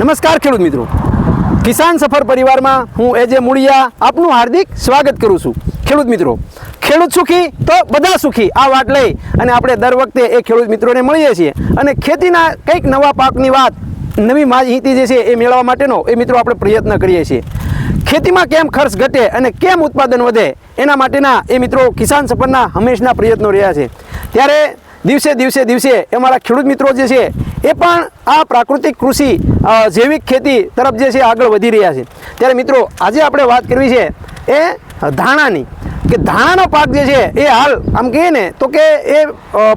નમસ્કાર ખેડૂત મિત્રો. કિસાન સફર પરિવારમાં હું એજે મૂળિયા આપનું હાર્દિક સ્વાગત કરું છું. ખેડૂત મિત્રો, ખેડૂત સુખી તો બધા સુખી, આ વાત લઈ અને આપણે દર વખતે એ ખેડૂત મિત્રોને મળીએ છીએ. અને ખેતીના કંઈક નવા પાકની વાત, નવી માહિતી જે છે એ મેળવવા માટેનો એ મિત્રો આપણે પ્રયત્ન કરીએ છીએ. ખેતીમાં કેમ ખર્ચ ઘટે અને કેમ ઉત્પાદન વધે, એના માટેના એ મિત્રો કિસાન સફરના હંમેશના પ્રયત્નો રહ્યા છે. ત્યારે દિવસે દિવસે દિવસે એ મારા ખેડૂત મિત્રો જે છે, એ પણ આ પ્રાકૃતિક કૃષિ જૈવિક ખેતી તરફ જે છે આગળ વધી રહ્યા છે. ત્યારે મિત્રો, આજે આપણે વાત કરવી છે એ ધાણાની. કે ધાણાનો પાક જે છે, એ હાલ આમ કહીએ ને, તો કે એ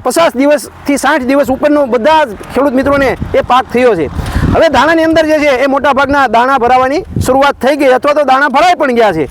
પચાસ દિવસથી સાઠ દિવસ ઉપરનો બધા જ ખેડૂત મિત્રોને એ પાક થયો છે. હવે દાણાની અંદર જે છે, એ મોટા ભાગના દાણા ભરાવાની શરૂઆત થઈ ગઈ, અથવા તો દાણા ભરાઈ પણ ગયા છે.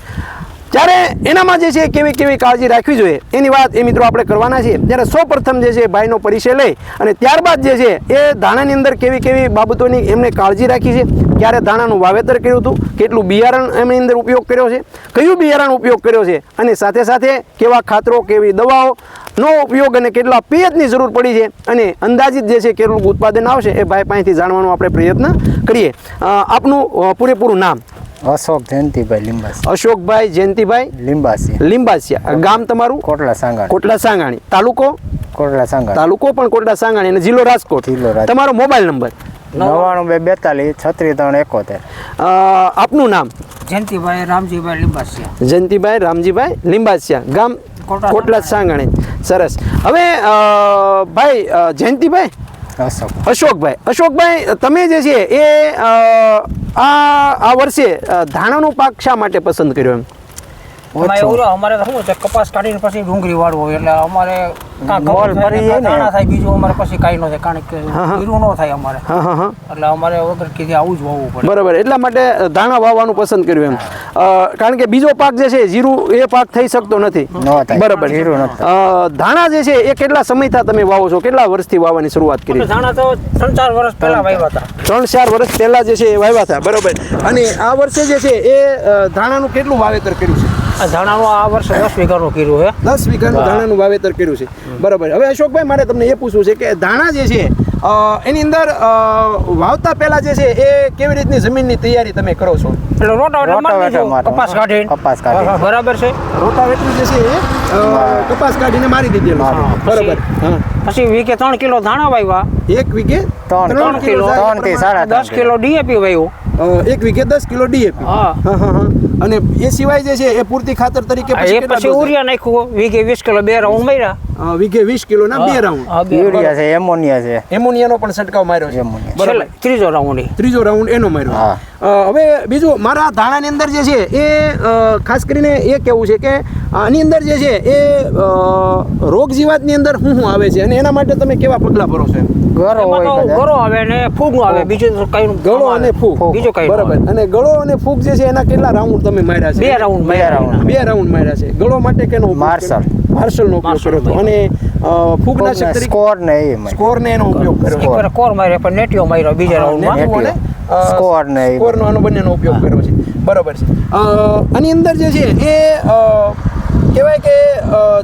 ત્યારે એનામાં જે છે કેવી કેવી કાળજી રાખવી જોઈએ, એની વાત એ મિત્રો આપણે કરવાના છીએ. ત્યારે સૌ પ્રથમ જે છે ભાઈનો પરિચય લઈ અને ત્યારબાદ જે છે એ ધાણાની અંદર કેવી કેવી બાબતોની એમને કાળજી રાખી છે, ક્યારે ધાણાનું વાવેતર કર્યું હતું, કેટલું બિયારણ એમની અંદર ઉપયોગ કર્યો છે, કયું બિયારણ ઉપયોગ કર્યો છે અને સાથે સાથે કેવા ખાતરો, કેવી દવાઓ, નો ઉપયોગ અને કેટલા પિયતની જરૂર પડી છે અને અંદાજિત જે છે કેટલું ઉત્પાદન આવશે એ ભાઈ પાસેથી જાણવાનો આપણે પ્રયત્ન કરીએ. આપનું પૂરેપૂરું નામ. અશોક જયંતિભાઈ લિંબાસી. અશોકભાઈ જયંતિભાઈ? લિંબાસી. લિંબાસિયા ગામ તમારું? કોટલા સાંગાણી. કોટલા સાંગાણી. તાલુકો? કોટલા સાંગાણી. તાલુકો પણ કોટલા સાંગાણી અને જિલ્લો રાજકોટ. જિલ્લો રાજકોટ. તમારો મોબાઈલ નંબર? નવ્વાણું બે બેતાલીસ છત્રીસ ત્રણ એકોતેર. આપનું નામ? જયંતિભાઈ રામજીભાઈ લિંબાસિયા. જયંતિભાઈ રામજીભાઈ લિંબાસિયા. ગામ કોટલા કોટલા સાંગાણી. સરસ. હવે ભાઈ જયંતિભાઈ? અશોકભાઈ અશોકભાઈ તમે જે છે એ આ આ વર્ષે ધાણાનો પાક શા માટે પસંદ કર્યો એમ? એવું અમારે શું છે કપાસ કાઢીને પછી ડુંગળી વાળવું હોય એટલે અમારે કાં મોલ ઘઉં થાય ફરી ને. થાય બીજું અમારે પછી કાંઈ ન થાય કારણ કે હા, હા. ન થાય અમારે. હા હા હા. એટલે અમારે વગર કીધે આવું જ વાવવું પડે. બરાબર એટલા માટે ધાણા વાવવાનું પસંદ કર્યું એમ. કારણ કે બીજો પાક જે છે જીરું એ પાક થઈ શકતો નથી. બરાબર. જીરું ધાણા જે છે એ કેટલા સમયથી તમે વાવો છો? કેટલા વર્ષથી વાવવાની શરૂઆત કરી? ધાણા તો ત્રણ ચાર વર્ષ પહેલા વાવ્યા હતા. ત્રણ ચાર વર્ષ પહેલા જે છે એ વાવ્યા હતા. બરાબર. અને આ વર્ષે જે છે એ ધાણાનું કેટલું વાવેતર કર્યું છે? ધાણાનું આ વર્ષે દસ વીઘાનું કર્યું છે. દસ વીઘાનું ધાણાનું વાવેતર કર્યું છે. બરાબર. હવે અશોકભાઈ મારે તમને એ પૂછવું છે કે ધાણા જે છે એની અંદર વાવતા પહેલા જે છે એ કેવી રીતની જમીનની તૈયારી તમે કરો છો. કપાસ કાઢી કપાસ હા, બરાબર છે. રોટાવેટર જે છે એ કપાસ કાઢીને મારી દીધેલો બરાબર હા. પછી વીઘે ત્રણ કિલો ધાણા વાવ્યા. એક વીઘે ત્રણ ત્રણ કિલો ત્રણથી સાડા દસ કિલો. ડીએપી વાવ્યું. એક વીઘે દસ કિલો ડીએપી. હા. હા હા હા. અને એ સિવાય જે છે એ પૂરતી ખાતર તરીકે એ પછી ઉરિયા નાખ્યું વીઘે વીસ કિલો બે રાઉન્ડ માર્યા. વીઘે વીસ કિલો ના બે રાઉન્ડ. યુરિયા છે એમોનિયા છે. એમોનિયાનો પણ છંટકાવ માર્યો છે. બરાબર. ત્રીજો રાઉન્ડ. ત્રીજો રાઉન્ડ એનો માર્યો. હવે બીજું મારા ધાણાની અંદર જે છે એ ખાસ કરીને એ કેવું છે કે આની અંદર જે છે એ રોગ જીવાતની અંદર શું શું આવે છે અને એના માટે તમે કેવા પગલાં ભરો છો હોય તો આવે ને ફૂગ આવે બીજું કઈ ગળો અને ફૂગ. બીજું કઈ બરાબર. અને ગળો અને ફૂગ જે છે એના કેટલા રાઉન્ડ તમે માર્યા છે? બે રાઉન્ડ બે રાઉન્ડ માર્યા છે. ગળો માટે કેનો માર્શલ. માર્શલનો ઉપયોગ કર્યો હતો. અને ફૂગનાશક સ્કોર ને એ મળે. સ્કોરને એનો ઉપયોગ કર્યો છે. કોર માર્યો પણ નેટિયો માર્યો બીજા રાઉન્ડમાં અને, સ્કોર ને સ્કોરનો આનો બંનેનો ઉપયોગ કર્યો છે. બરાબર છે. આની અંદર જે છે એ કહેવાય કે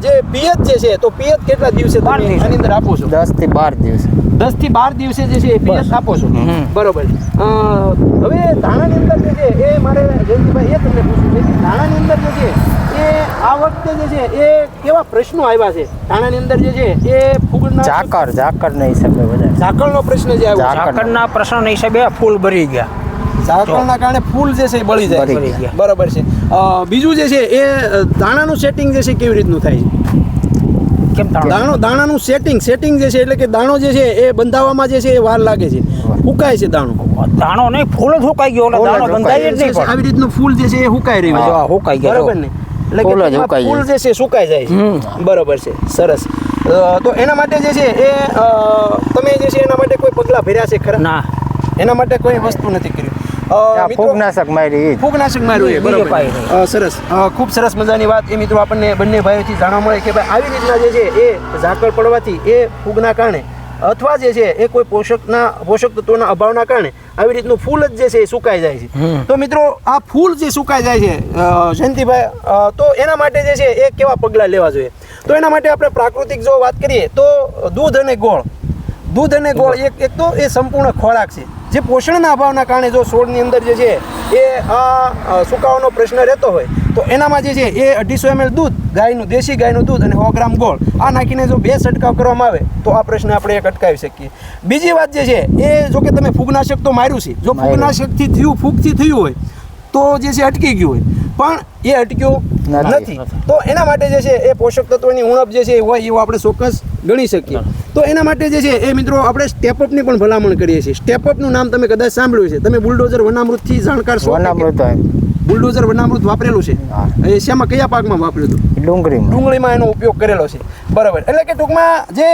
જે પિયત જે છે તો પિયત કેટલા દિવસે બાર તમે દિવસે. આની અંદર આપો છો? દસથી બાર દિવસ. દસથી બાર દિવસે જે છે એ પિયત આપો છો? બરોબર. હવે ધાણાની અંદર જે છે એ મારે જયંતિભાઈ એ તમને પૂછવું છે કે ધાણાની અંદર જે છે એ આ વખતે જે છે એ કેવા પ્રશ્નો આવ્યા છે? ધાણાની અંદર જે છે એ ફૂગના ઝાકર ઝાકર ના હિસાબે ઝાકળનો પ્રશ્ન જે આવ્યો. ઝાકળના. પ્રશ્નના હિસાબે ફૂલ ભરી ગયા. ઝાકળના કારણે ફૂલ જે છે એ બળી જાય બરાબર છે બીજું જે છે એ દાણાનું સેટિંગ જે છે કેવી રીતનું થાય છે દાણો દાણાનું સેટિંગ સેટિંગ જે છે એટલે કે દાણો જે છે એ બંધાવવામાં જે છે એ વાર લાગે છે ફૂકાય છે દાણો દાણો નહીં ફૂલ જ હુકાઈ ગયો એટલે દાણો બંધાય જ નહીં આવી રીતનું ફૂલ જે છે એ હુકાઈ રહ્યું છે હુકાઈ ગયો બરાબર ને એટલે કે ફૂલ જ છે સુકાઈ જાય છે બરાબર છે સરસ તો એના માટે જે છે એ તમે જે છે એના માટે કોઈ પગલાં ભર્યા છે ખરા ના એના માટે કોઈ વસ્તુ નથી મિત્રો- ફૂગનાશક મારી ફૂગનાશક માર્યું છે બરાબર. કાંઈ નહીં. અ, સરસ. ખૂબ સરસ મજાની વાત. એ મિત્રો આપણને બંને ભાઈઓથી જાણવા મળે કે ભાઈ આવી રીતના જે છે એ ઝાકળ પડવાથી એ ફૂગના કારણે અથવા જે છે એ કોઈ પોષકના પોષક તત્વોના અભાવના કારણે આવી રીતનું ફૂલ જ જે છે એ સુકાઈ જાય છે. તો મિત્રો આ ફૂલ જે સુકાઈ જાય છે જયંતિભાઈ તો એના માટે જે છે એ કેવા પગલાં લેવા જોઈએ? તો એના માટે આપણે પ્રાકૃતિક જો વાત કરીએ તો દૂધ અને ગોળ. દૂધ અને ગોળ એક એક તો એ સંપૂર્ણ ખોરાક છે. જે પોષણના અભાવના કારણે જો છોડની અંદર જે છે એ આ સુકાવાનો પ્રશ્ન રહેતો હોય તો એનામાં જે છે એ અઢીસો એમએલ દૂધ ગાયનું દેશી ગાયનું દૂધ અને સો ગ્રામ ગોળ આ નાખીને જો બે છંટકાવ કરવામાં આવે તો આ પ્રશ્ન આપણે એક અટકાવી શકીએ. બીજી વાત જે છે એ જો કે તમે ફૂગનાશક તો માર્યું છે. જો ફૂગનાશકથી થયું ફૂગથી થયું હોય તો જે છે અટકી ગયું હોય. પણ એ અટક્યું નથી. તો એના માટે જે છે એ પોષક તત્વોની ઉણપ જે છે એ હોય એવું આપણે ચોક્કસ ગણી શકીએ. તો એના માટે જે છે એ મિત્રો આપણે સ્ટેપઅપની પણ ભલામણ કરીએ છીએ. સ્ટેપઅપનું નામ તમે કદાચ સાંભળ્યું છે તમે બુલડોઝર વનામૃતથી જાણકાર છો. વનામૃત બુલડોઝર વનામૃત વાપરેલું છે. એશિયામાં એ શેમાં કયા પાકમાં વાપર્યું હતું? ડુંગળીમાં. ડુંગળીમાં એનો ઉપયોગ કરેલો છે. બરાબર. એટલે કે ટૂંકમાં જે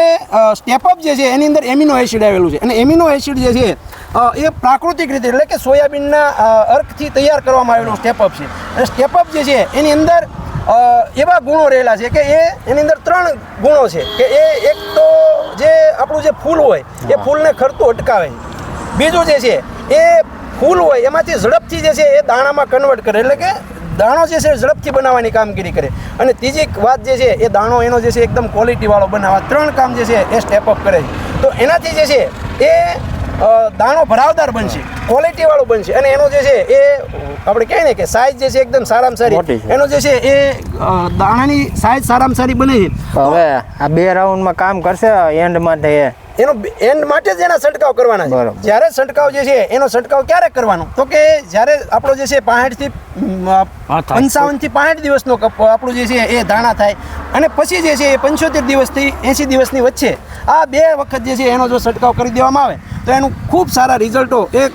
સ્ટેપઅપ જે છે એની અંદર એમિનો એસિડ આવેલું છે. અને એમિનો એસિડ જે છે એ પ્રાકૃતિક રીતે એટલે કે સોયાબીનના અર્કથી તૈયાર કરવામાં આવેલું સ્ટેપ અપ છે. અને સ્ટેપઅપ જે છે એની અંદર એવા ગુણો રહેલા છે કે એ એની અંદર ત્રણ ગુણો છે કે એ એક તો જે આપણું જે ફૂલ હોય એ ફૂલને ખરતું અટકાવે. બીજું જે છે એ ફૂલ હોય એમાંથી ઝડપથી જે છે એ દાણામાં કન્વર્ટ કરે. એટલે કે દાણો જે છે ઝડપથી બનાવવાની કામગીરી કરે. અને ત્રીજી વાત જે છે એ દાણો એનો જે છે એકદમ ક્વોલિટીવાળો બનાવવા. ત્રણ કામ જે છે એ સ્ટેપઅપ કરે છે. તો એનાથી જે છે એ દાણો ભરાવદાર બનશે ક્વોલિટીવાળો બનશે. અને એનો જે છે એ આપણે કહીએ ને કે સાઇઝ જે છે એકદમ સારામાં સારી. એનો જે છે એ દાણાની સાઈઝ સારામાં સારી બને છે. હવે આ બે રાઉન્ડમાં કામ કરશે એન્ડ માટે એ. એનો એન્ડ માટે જ એના છંટકાવ કરવાના છે. જ્યારે છંટકાવ જે છે એનો છંટકાવ ક્યારે કરવાનો? તો કે જ્યારે આપણો જે છે પાંસઠથી. પંચાવનથી પાંઠ દિવસનો કપ આપણું જે છે એ દાણા થાય અને પછી જે છે એ પંચોતેર દિવસથી એંસી દિવસની વચ્ચે આ બે વખત જે છે એનો જો છંટકાવ કરી દેવામાં આવે, તો એનું ખૂબ સારા રિઝલ્ટો એ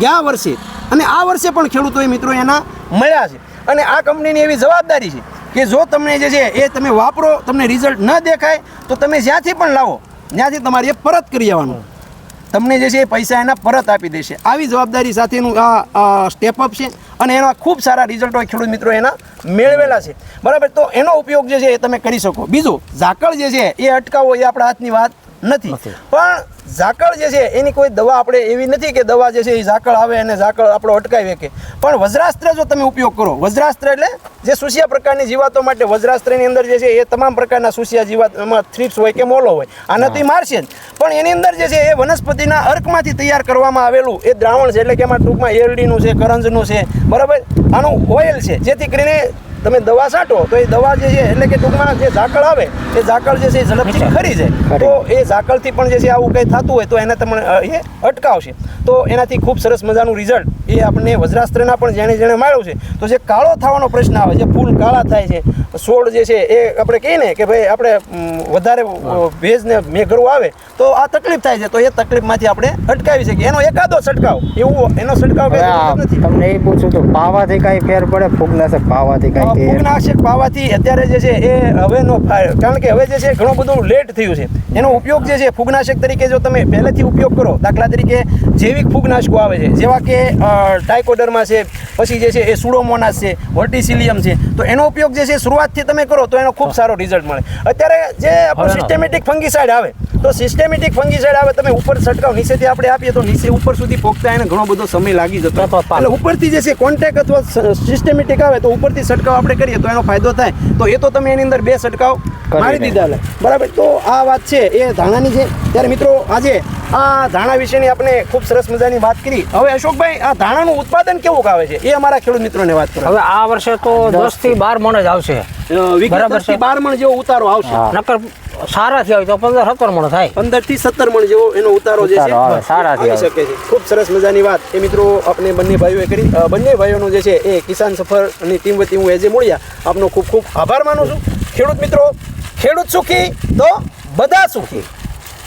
ગયા વર્ષે અને આ વર્ષે પણ ખેડૂતોએ મિત્રો એના મળ્યા છે. અને આ કંપનીની એવી જવાબદારી છે કે જો તમને જે છે એ તમે વાપરો, તમને રિઝલ્ટ ન દેખાય, તો તમે જ્યાંથી પણ લાવો, ત્યાંથી તમારે એ પરત કરી આવવાનું. તમને જે છે એ પૈસા એના પરત આપી દેશે. આવી જવાબદારી સાથેનું આ સ્ટેપ અપ છે. અને એના ખૂબ સારા રિઝલ્ટો ખેડૂત મિત્રો એના મેળવેલા છે. બરાબર? તો એનો ઉપયોગ જે છે એ તમે કરી શકો. બીજું ઝાકળ જે છે એ અટકાવવો એ આપણા હાથની વાત નથી. પણ ઝાકળ જે છે એની કોઈ દવા આપણે એવી નથી કે દવા જે છે એ ઝાકળ આવે અને ઝાકળ આપણો અટકાવી શકે પણ વજ્રાસ્ત્ર જો તમે ઉપયોગ કરો વજ્રાસ્ત્ર એટલે જે સુસિયા પ્રકારની જીવાતો માટે વજ્રાસ્ત્રની અંદર જે છે એ તમામ પ્રકારના સુસિયા જીવાતમાં થ્રીપ્સ હોય કે મોલો હોય આનાથી મારશે જ. પણ એની અંદર જે છે એ વનસ્પતિના અર્કમાંથી તૈયાર કરવામાં આવેલું એ દ્રાવણ છે એટલે કે એમાં ટૂંકમાં એરડીનું છે કરંજનું છે બરાબર? આનું ઓઇલ છે જેથી કરીને તમે દવા છાંટો તો એ દવા જે છે એટલે કે ટૂંકમાં જે ઝાકળ આવે એ ઝાકળ જે છે એ ઝડપથી ખરી જાય. તો એ ઝાકળથી પણ જે છે આવું કંઈ થતું હોય તો એને તમને એ અટકાવશે. તો એનાથી ખૂબ સરસ મજાનું રિઝલ્ટ એ આપણને વજ્રાસ્ત્રના પણ જેણે જેણે માળ્યું છે તો જે કાળો થવાનો પ્રશ્ન આવે છે ફૂલ કાળા થાય છે છોડ જે છે એ આપણે કહીએ ને કે ભાઈ આપણે વધારે ભેજને મેઘરું આવે તો આ તકલીફ થાય છે તો એ તકલીફમાંથી આપણે અટકાવી શકીએ. એનો એકાદો છંટકાવ. એવું એનો છંટકાવ નથી. તમને એ પૂછું તો પાવાથી કાંઈ ફેર પડે ફૂગનાશક પાવાથી કાંઈ કે ફૂગનાશક પાવાથી અત્યારે જે છે એ હવેનો કારણ કે હવે જે છે ઘણું બધું લેટ થયું છે. એનો ઉપયોગ જે છે ફૂગનાશક તરીકે જો તમે પહેલેથી ઉપયોગ કરો દાખલા તરીકે જૈવિક ફૂગનાશકો આવે છે. જેવા કે ટાઇકોડરમાં છે પછી જે છે એ સુડોમોનાસ છે વર્ટિસિલિયમ છે. તો એનો ઉપયોગ જે છે શરૂઆતથી તમે કરો તો એનો ખૂબ સારો રિઝલ્ટ મળે. અત્યારે જે આપણું સિસ્ટેમેટિક ફંગીસાઇડ આવે તો સિસ્ટેમેટિક ફંગીસાઇડ આવે તમે ઉપર છંટકાવ નીચેથી આપણે આપીએ તો નીચે ઉપર સુધી પોગતા એને ઘણો બધો સમય લાગી જતો. એટલે ઉપરથી જે છે કોન્ટેક અથવા સિસ્ટેમેટિક આવે તો ઉપરથી છંટકાવ આપણે કરીએ તો એનો ફાયદો થાય. તો એ તો તમે એની અંદર બે છંટકાવ મારી દીધા બરાબર? તો આ વાત છે એ ધાણાની છે. ત્યારે મિત્રો આજે આ ધાણા વિશેની આપણે ખૂબ સરસ મજાની વાત કરી. હવે અશોકભાઈ આ ધાણાનું ઉત્પાદન કેવું આવે છે? એ અમારા ખેડૂત મિત્રોને વાત કરો. હવે આ વર્ષે તો દસથી બાર મણ જ આવશે. બરાબર છે. બાર મણ જેવો ઉતારો આવશે. નકર સારા સારાથી આવી તો પંદર સત્તર મણ થાય. પંદરથી સત્તર મણ જેવો એનો ઉતારો જે છે સારા થઈ શકે છે. ખૂબ સરસ મજાની વાત. એ મિત્રો આપણે બંને ભાઈઓએ કરી. બંને ભાઈઓનો જે છે એ કિસાન સફરની ટીમ વતી હું એજે મળ્યા. આપનો ખૂબ ખૂબ આભાર માનું છું. ખેડૂત મિત્રો ખેડૂત સુખી તો બધા સુખી.